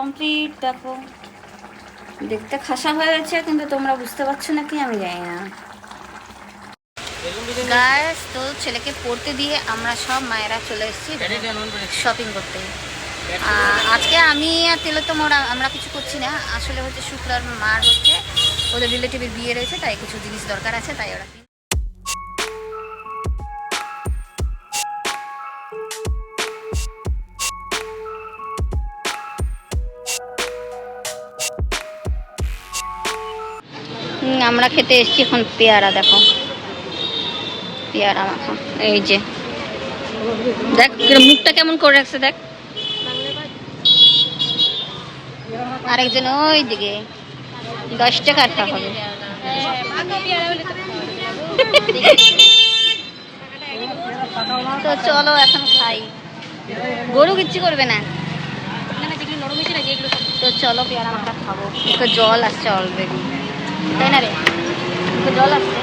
Complete দেখো। দেখতে খাসা হয়েছে কিন্তু তোমরা বুঝতে পারছ নাকি আমি জানি না। গাছ তো ছেলেকে পড়তে দিয়ে আমরা সব মায়েরা চলে এসেছি শপিং করতে। আর আজকে আমি আর তিলোত্তম ওরা আমরা কিছু করছি না। আসলে হচ্ছে শুক্রার মার হচ্ছে ওদের রিলেটিভের বিয়ে রয়েছে তাই কিছু জিনিস দরকার আছে তাই ওরা আমরা খেতে এসেছি এখন পেয়ারা, দেখো। পেয়ারা মাখা, এই যে। দেখ মুখটা কেমন করে রাখছে, দেখ। আরেকজন ওই দিকে দশ টাকা একটা হবে। তো চলো, এখন খাই। গরু কিচ্ছু করবে না। তো চলো, পেয়ারা মাখা খাব। একটু জল আসছে অলরেডি জল আসছে।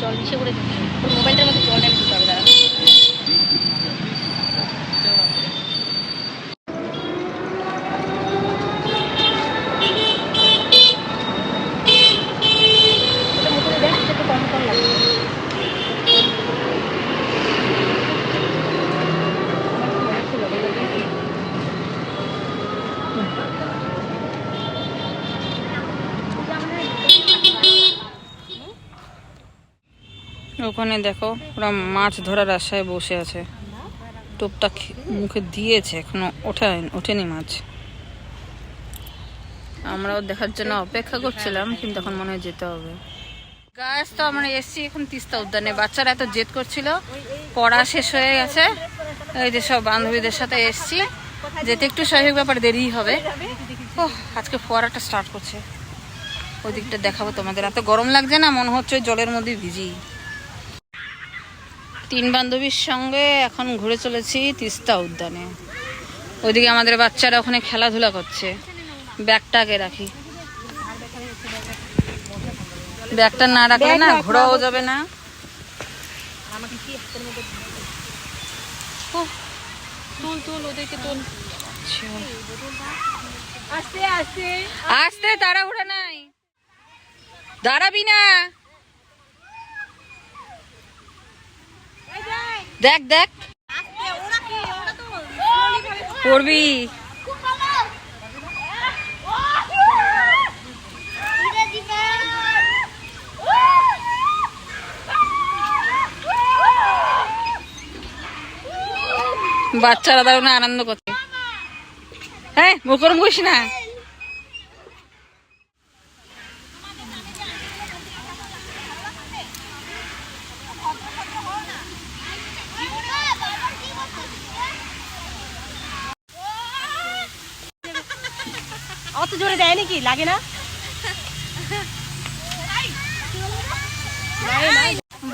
জল মিশে করে মোবাইলটার মধ্যে জল ঢেলে দিতে হবে দাঁড়া ওখানে দেখো ওরা মাছ ধরার আশায় বসে আছে। টোপটা মুখে দিয়েছে, এখনও ওঠে ওঠেনি মাছ। আমরাও দেখার জন্য অপেক্ষা করছিলাম, কিন্তু এখন মনে হয় যেতে হবে। গাছ তো আমরা এসছি এখন তিস্তা উদ্যানে। বাচ্চারা এত জেদ করছিল, পড়া শেষ হয়ে গেছে। এই যে সব বান্ধবীদের সাথে এসছি। যেতে একটু স্বাভাবিক ব্যাপার দেরি হবে। ও আজকে ফোয়ারাটা স্টার্ট করছে। ওই দিকটা দেখাবো তোমাদের। এত গরম লাগছে না, মনে হচ্ছে জলের মধ্যে ভিজি। তিন বান্ধবীর সঙ্গে এখন ঘুরে চলেছি তিস্তা উদ্যানে। ওইদিকে আমাদের বাচ্চারা ওখানে খেলাধুলা করছে। ব্যাগটাকে রাখি। ব্যাগটা না রাখলে না ঘোরাও যাবে না। আস্তে। আসতে তাড়াহুড়া নাই। দাঁড়াবি না। দেখ দেখ। পড়বি। বাচ্চারা দারুণ আনন্দ করছে। হ্যাঁ মুখর মুখিস না। অত জোরে দেয় নাকি লাগে না?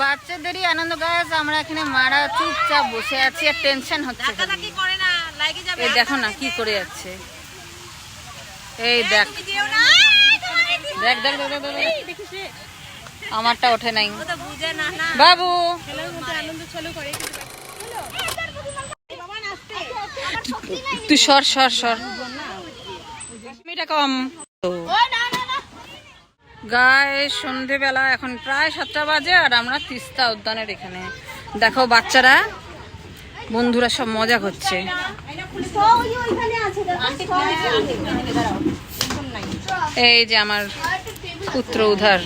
বাচ্চাদেরই আনন্দ গাছ আমরা এখানে মারা চুপচাপ বসে আছি আর টেনশন হচ্ছে। খালি। করে না লাগে যাবে। এই দেখো না কি করে যাচ্ছে। এই দেখ। দেখ দেখ দেখ, দেখ, দেখ, দেখ। আমারটা ওঠে নাই। তো বুঝে না না। বাবু। খেলার মধ্যে আনন্দ চলো করে তুই সর সর সর। গায়ে সন্ধেবেলা এখন প্রায় সাতটা বাজে আর আমরা তিস্তা উদ্যানের এখানে। দেখো বাচ্চারা, বন্ধুরা সব মজা করছে। এই যে আমার পুত্র উধার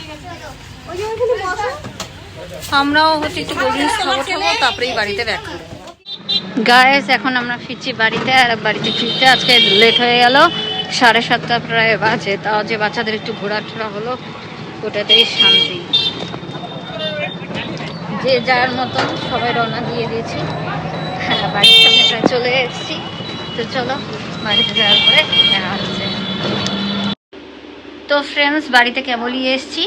আমরাও হচ্ছে একটু কোল্ড খাব খাব তারপরেই বাড়িতে ব্যাক গায়েস এখন আমরা ফিরছি বাড়িতে, আর বাড়িতে ফিরতে আজকে লেট হয়ে গেল। সাড়ে সাতটা প্রায় বাজে, তাও যে বাচ্চাদের একটু ঘোরাফেরা হলো, ওটাতেই শান্তি। যে যার মতন সবাই রওনা দিয়ে দিয়েছি। হ্যাঁ বাড়ির সামনে প্রায় চলে এসেছি। তো চলো, বাড়িতে যাওয়ার পরে হচ্ছে। তো ফ্রেন্ডস বাড়িতে কেবলই এসেছি।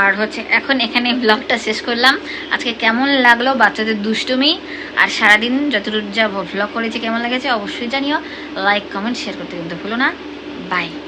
আর হচ্ছে, এখন এখানে ব্লগটা শেষ করলাম। আজকে কেমন লাগল বাচ্চাদের দুষ্টুমি? আর সারাদিন যতটুকু যা ব্লগ করেছি কেমন লেগেছে অবশ্যই জানিও। লাইক কমেন্ট শেয়ার করতে কিন্তু ভুলো না। Bye.